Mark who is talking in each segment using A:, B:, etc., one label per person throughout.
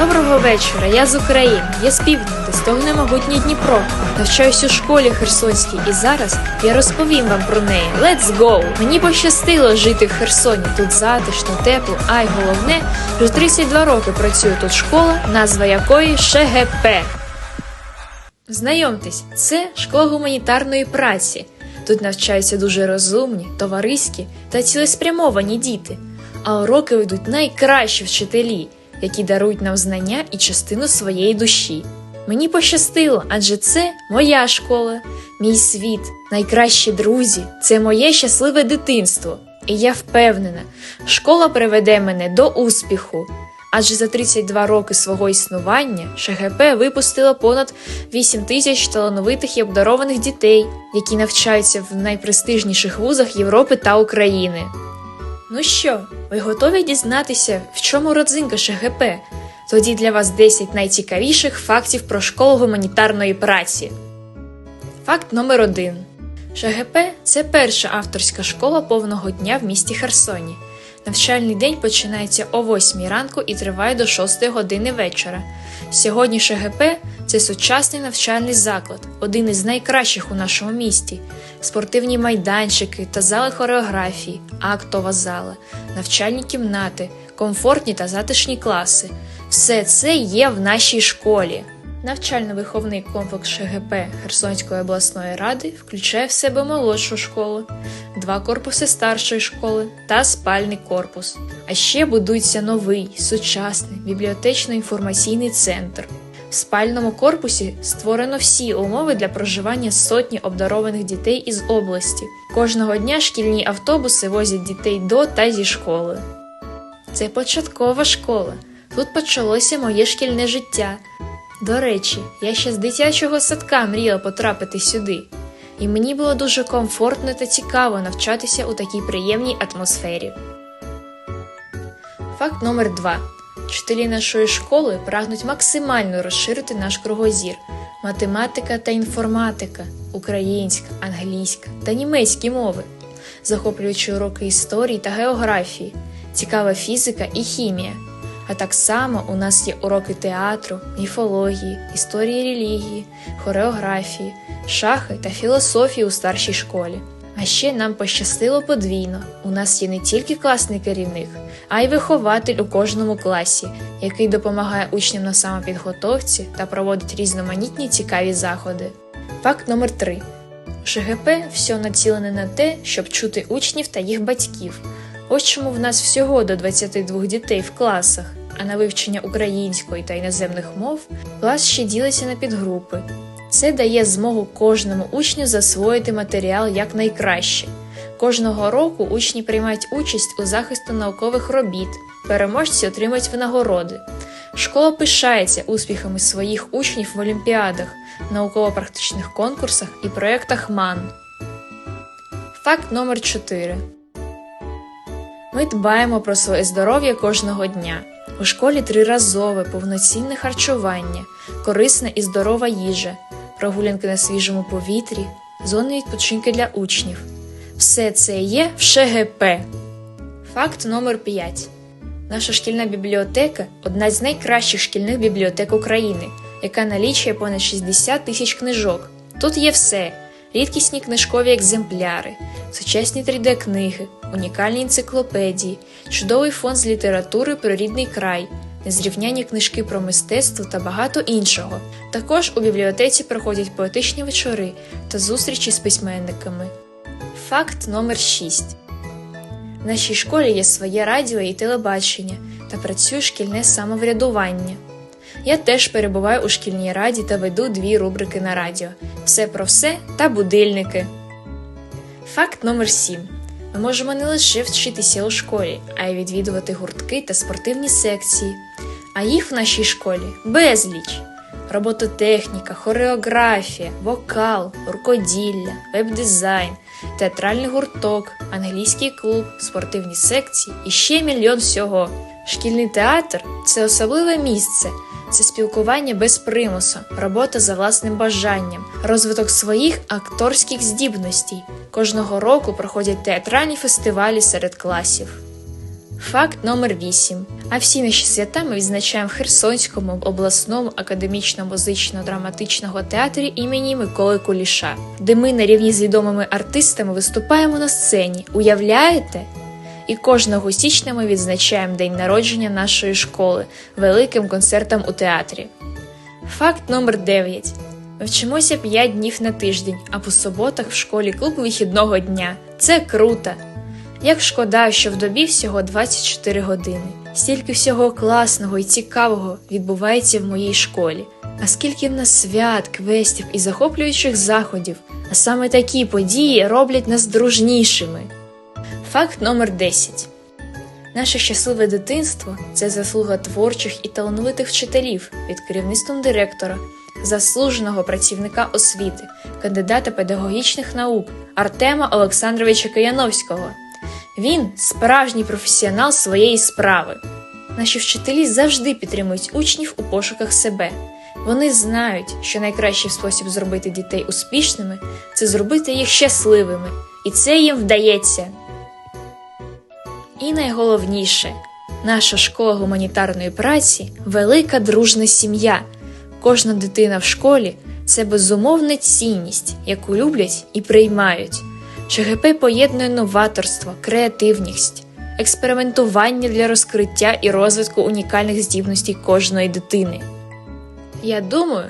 A: Доброго вечора, я з України, я з півдня, де стогне могутній Дніпро. Навчаюсь у школі Херсонській, і зараз я розповім вам про неї. Let's go! Мені пощастило жити в Херсоні. Тут затишно, тепло, а й головне, вже 32 роки працює тут школа, назва якої ШГП. Знайомтесь, це школа гуманітарної праці. Тут навчаються дуже розумні, товариські та цілеспрямовані діти, а уроки ведуть найкращі вчителі, які дарують нам знання і частину своєї душі. Мені пощастило, адже це моя школа, мій світ, найкращі друзі, це моє щасливе дитинство. І я впевнена, школа приведе мене до успіху. Адже за 32 роки свого існування ШГП випустила понад 8 тисяч талановитих і обдарованих дітей, які навчаються в найпрестижніших вузах Європи та України. Ну що, ви готові дізнатися, в чому родзинка ШГП? Тоді для вас 10 найцікавіших фактів про школу гуманітарної праці. Факт номер 1. ШГП це перша авторська школа повного дня в місті Херсоні. Навчальний день починається о 8 ранку і триває до 6 години вечора. Сьогодні ШГП це сучасний навчальний заклад, один із найкращих у нашому місті. Спортивні майданчики та зали хореографії, актова зала, навчальні кімнати, комфортні та затишні класи. Все це є в нашій школі. Навчально-виховний комплекс ШГП Херсонської обласної ради включає в себе молодшу школу, два корпуси старшої школи та спальний корпус. А ще будується новий сучасний бібліотечно-інформаційний центр. В спальному корпусі створено всі умови для проживання сотні обдарованих дітей із області. Кожного дня шкільні автобуси возять дітей до та зі школи. Це початкова школа. Тут почалося моє шкільне життя. До речі, я ще з дитячого садка мріяла потрапити сюди, і мені було дуже комфортно та цікаво навчатися у такій приємній атмосфері. Факт номер 2. Вчителі нашої школи прагнуть максимально розширити наш кругозір. Математика та інформатика, українська, англійська та німецькі мови, захоплюючи уроки історії та географії, цікава фізика і хімія. А так само у нас є уроки театру, міфології, історії релігії, хореографії, шахи та філософії у старшій школі. А ще нам пощастило подвійно. У нас є не тільки класний керівник, а й вихователь у кожному класі, який допомагає учням на самопідготовці та проводить різноманітні цікаві заходи. Факт номер 3. ШГП все націлене на те, щоб чути учнів та їх батьків. Ось чому в нас всього до 22 дітей в класах, а на вивчення української та іноземних мов клас ще ділиться на підгрупи. Це дає змогу кожному учню засвоїти матеріал якнайкраще. Кожного року учні приймають участь у захисту наукових робіт, переможці отримують винагороди. Школа пишається успіхами своїх учнів в олімпіадах, науково-практичних конкурсах і проєктах МАН. Факт номер 4. Ми дбаємо про своє здоров'я кожного дня. У школі триразове повноцінне харчування, корисна і здорова їжа, прогулянки на свіжому повітрі, зони відпочинки для учнів. Все це є в ШГП. Факт номер 5. Наша шкільна бібліотека одна з найкращих шкільних бібліотек України, яка налічує понад 60 тисяч книжок. Тут є все: рідкісні книжкові екземпляри, сучасні 3D-книги, унікальні енциклопедії, чудовий фонд з літератури про рідний край, незрівняні книжки про мистецтво та багато іншого. Також у бібліотеці проходять поетичні вечори та зустрічі з письменниками. Факт номер 6. В нашій школі є своє радіо і телебачення та працює шкільне самоврядування. Я теж перебуваю у шкільній раді та веду дві рубрики на радіо: все про все та будильники. Факт номер 7. Ми можемо не лише вчитися у школі, а й відвідувати гуртки та спортивні секції. А їх в нашій школі безліч: робототехніка, хореографія, вокал, рукоділля, веб-дизайн, театральний гурток, англійський клуб, спортивні секції і ще мільйон всього. Шкільний театр це особливе місце. Це спілкування без примусу, робота за власним бажанням, розвиток своїх акторських здібностей. Кожного року проходять театральні фестивалі серед класів. Факт номер 8. А всі наші свята ми відзначаємо в Херсонському обласному академічно-музично-драматичного театрі імені Миколи Куліша, де ми на рівні з відомими артистами виступаємо на сцені. Уявляєте? І кожного січня ми відзначаємо день народження нашої школи великим концертом у театрі. Факт номер 9. Ми вчимося 5 днів на тиждень, а по суботах в школі клуб вихідного дня. Це круто! Як шкода, що в добі всього 24 години. Стільки всього класного і цікавого відбувається в моїй школі. А скільки в нас свят, квестів і захоплюючих заходів, а саме такі події роблять нас дружнішими. Факт номер 10. Наше щасливе дитинство це заслуга творчих і талановитих вчителів під керівництвом директора, заслуженого працівника освіти, кандидата педагогічних наук Артема Олександровича Кияновського. Він справжній професіонал своєї справи. Наші вчителі завжди підтримують учнів у пошуках себе. Вони знають, що найкращий спосіб зробити дітей успішними це зробити їх щасливими, і це їм вдається. І найголовніше, наша школа гуманітарної праці велика дружна сім'я. Кожна дитина в школі це безумовна цінність, яку люблять і приймають. ЧГП поєднує новаторство, креативність, експериментування для розкриття і розвитку унікальних здібностей кожної дитини. Я думаю,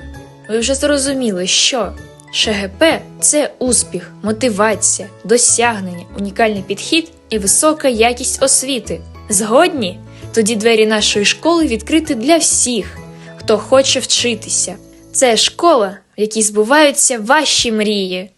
A: ви вже зрозуміли, що ШГП це успіх, мотивація, досягнення, унікальний підхід і висока якість освіти. Згодні? Тоді двері нашої школи відкриті для всіх, хто хоче вчитися. Це школа, в якій збуваються ваші мрії.